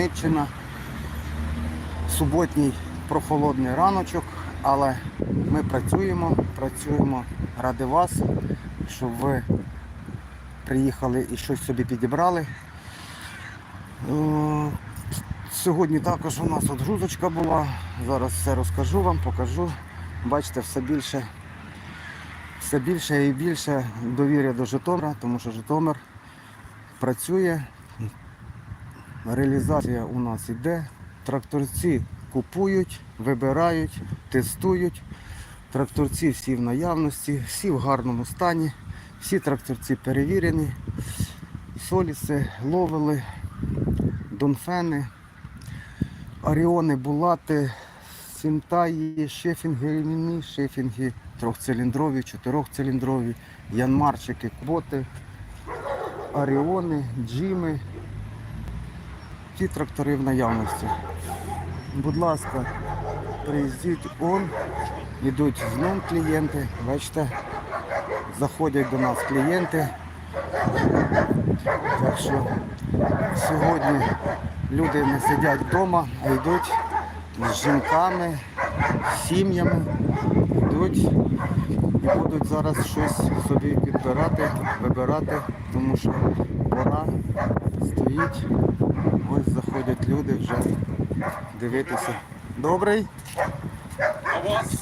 Хмельниччина. Суботній прохолодний раночок, але ми працюємо, працюємо ради вас, щоб ви приїхали і щось собі підібрали. Е, Сьогодні також у нас от грузочка була. Зараз все розкажу вам, покажу. Бачите, все більше, все більше і більше довір'я до Житомира, тому що Житомир працює. Реалізація у нас йде. Тракторці купують, вибирають, тестують. Тракторці всі в наявності, всі в гарному стані, всі тракторці перевірені. Соліси, ловили, донфени, аріони, булати, сінтаї, шефінги, ремінні, шефінги трьохциліндрові, чотирьохциліндрові, янмарчики, квоти, аріони, джими. Ті трактори в наявності. Будь ласка, приїздіть он, йдуть знов клієнти, бачите, заходять до нас клієнти. Так що сьогодні люди не сидять вдома, а йдуть з жінками, з сім'ями, йдуть і будуть зараз щось собі підбирати, вибирати, тому що пора стоїть. Люди вже дивитися. Добрий. А у вас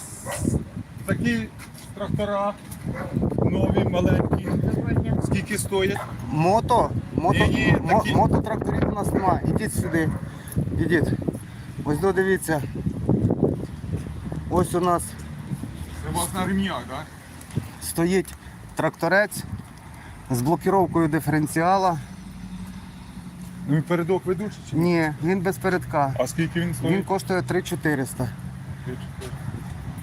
такі трактора нові, маленькі. Скільки стоять? Мото, мото, Ні-ні, мо- такі. мототракторів у нас немає. Ідіть сюди. Ідіть. Ось до дивіться. Ось у нас Це у вас на ремнях, так? стоїть тракторець з блокіровкою диференціала. І передок ведучий чи? ні? Ні, він без передка. А скільки він стоїть? Він коштує 3400.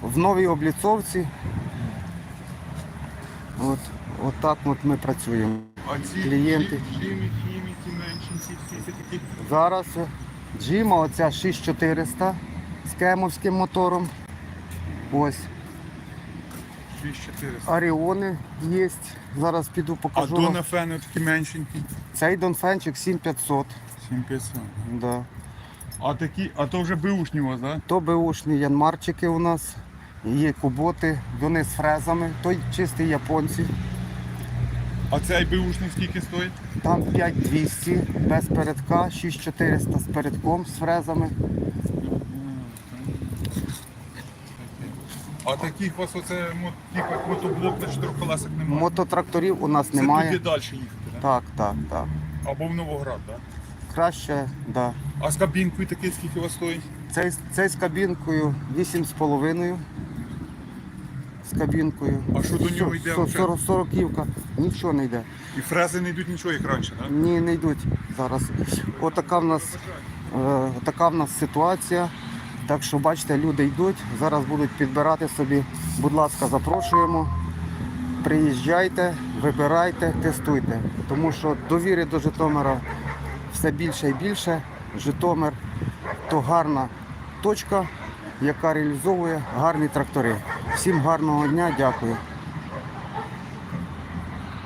В новій обліцовці. От, от так от ми працюємо. А ці Клієнти. Хімі, хімі, ті всі це такі. Зараз Джима оця 6400 з кемовським мотором. Ось 6400. Аріони є. Зараз піду А покажу. вам. донафени такі меншенькі. Цей Донфенчик 7500. 7500. Да. А такі, а то вже беушні у вас, так? То беушні янмарчики у нас, є куботи, вони з фрезами, той чистий японці. А цей беушний скільки стоїть? Там 5200 без передка, 6400 з передком, з фрезами. А таких у вас оце мо- типу, мотоблок на чотирьохколесах немає? Мототракторів у нас Це немає. туди далі їхати, так? Так, так, так. Або в Новоград, так? Краще, да. А з кабінкою такий скільки у вас стоїть? Цей, цей з кабінкою 8,5. З кабінкою. А що до нього йде Сор- вже? 40, 40 Нічого не йде. І фрези не йдуть нічого, як раніше, так? Ні, не йдуть зараз. Отака в нас, е, така в нас ситуація. Так що бачите, люди йдуть, зараз будуть підбирати собі. Будь ласка, запрошуємо. Приїжджайте, вибирайте, тестуйте. Тому що довіри до Житомира все більше і більше. Житомир то гарна точка, яка реалізовує гарні трактори. Всім гарного дня, дякую.